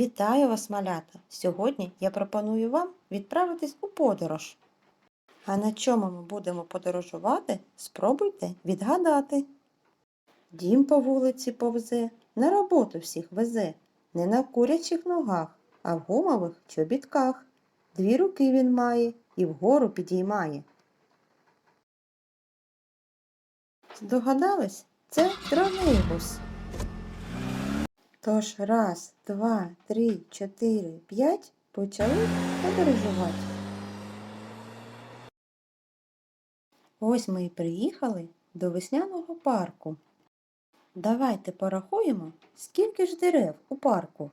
Вітаю вас, малята! Сьогодні я пропоную вам відправитись у подорож. А на чому ми будемо подорожувати, спробуйте відгадати. Дім по вулиці повзе, на роботу всіх везе, не на курячих ногах, а в гумових чобітках. Дві руки він має і вгору підіймає. Здогадались? Це тролейбус. Тож раз, два, три, чотири, п'ять почали подорожувати. Ось ми і приїхали до весняного парку. Давайте порахуємо, скільки ж дерев у парку.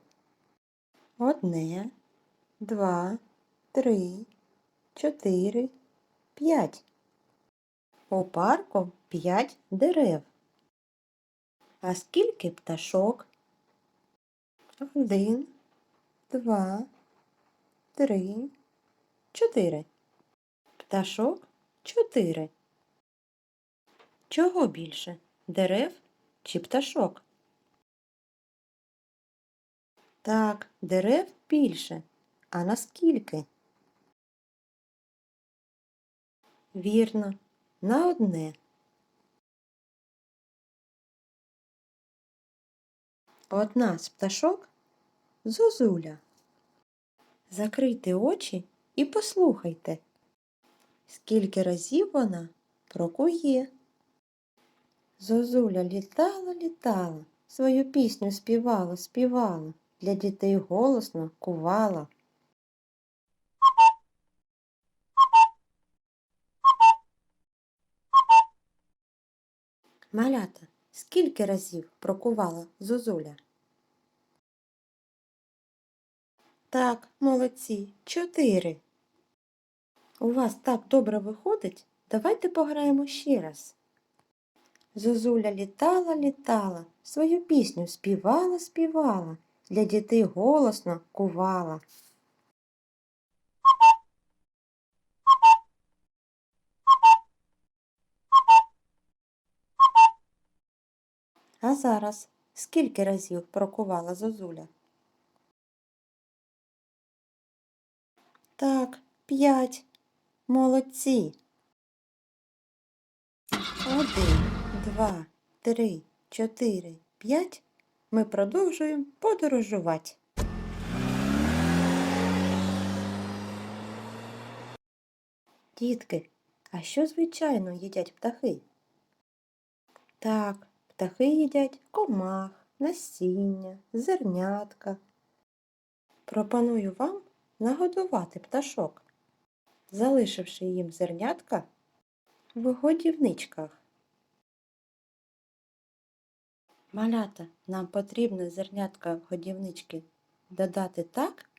Одне, два, три, чотири, п'ять. У парку п'ять дерев. А скільки пташок? Один, два, три, чотири. Пташок чотири. Чого більше? Дерев чи пташок? Так, дерев більше. А наскільки? Вірно, на одне. Одна з пташок зозуля. Закрийте очі і послухайте, скільки разів вона прокує. Зозуля літала, літала, свою пісню співала, співала, для дітей голосно кувала. Малята, скільки разів прокувала зозуля? Так, молодці, чотири. У вас так добре виходить, давайте пограємо ще раз. Зозуля літала, літала, свою пісню співала, співала, для дітей голосно кувала. А зараз скільки разів прокувала зозуля? Так, п'ять. Молодці. Один, два, три, чотири, п'ять. Ми продовжуємо подорожувати. Дітки, а що звичайно їдять птахи? Так, птахи їдять комах, насіння, зернятка. Пропоную вам нагодувати пташок, залишивши їм зернятка в годівничках. Малята, нам потрібно зернятка в годівнички додати так,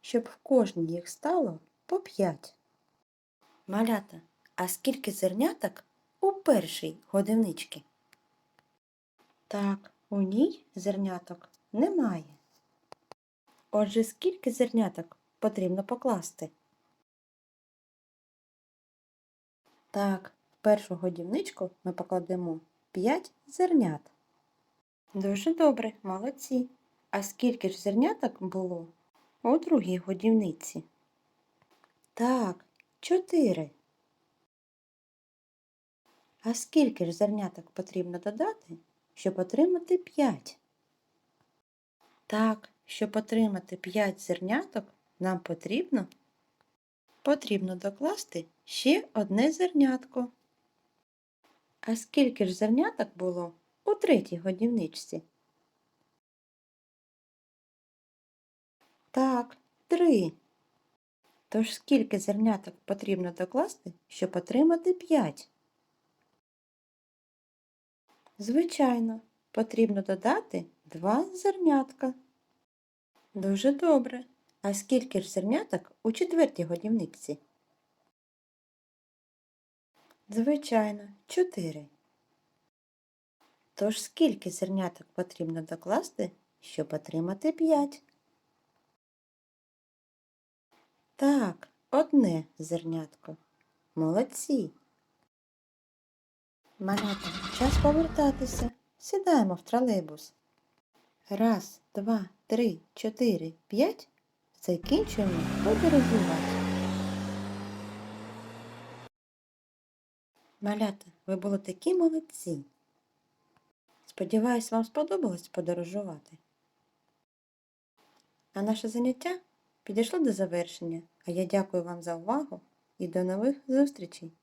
щоб в кожній їх стало по п'ять. Малята, а скільки зерняток у першій годівничці? Так, у ній зерняток немає. Отже, скільки зерняток потрібно покласти? Так, в першу годівничку ми покладемо 5 зернят. Дуже добре, молодці. А скільки ж зерняток було у другій годівниці? Так, 4. А скільки ж зерняток потрібно додати, щоб отримати 5? Так, щоб отримати 5 зерняток, нам потрібно потрібно докласти ще одне зернятко. А скільки ж зерняток було у третій годівничці? Так, три. Тож скільки зерняток потрібно докласти, щоб отримати 5? Звичайно, потрібно додати два зернятка. Дуже добре. А скільки ж зерняток у четвертій годівниці? Звичайно, чотири. Тож скільки зерняток потрібно докласти, щоб отримати п'ять? Так, одне зернятко. Молодці. Малята, час повертатися. Сідаємо в тролейбус. Раз, два, три, чотири, п'ять. Закінчуємо подорожувати. Малята, ви були такі молодці. Сподіваюсь, вам сподобалось подорожувати. А наше заняття підійшло до завершення, а я дякую вам за увагу і до нових зустрічей!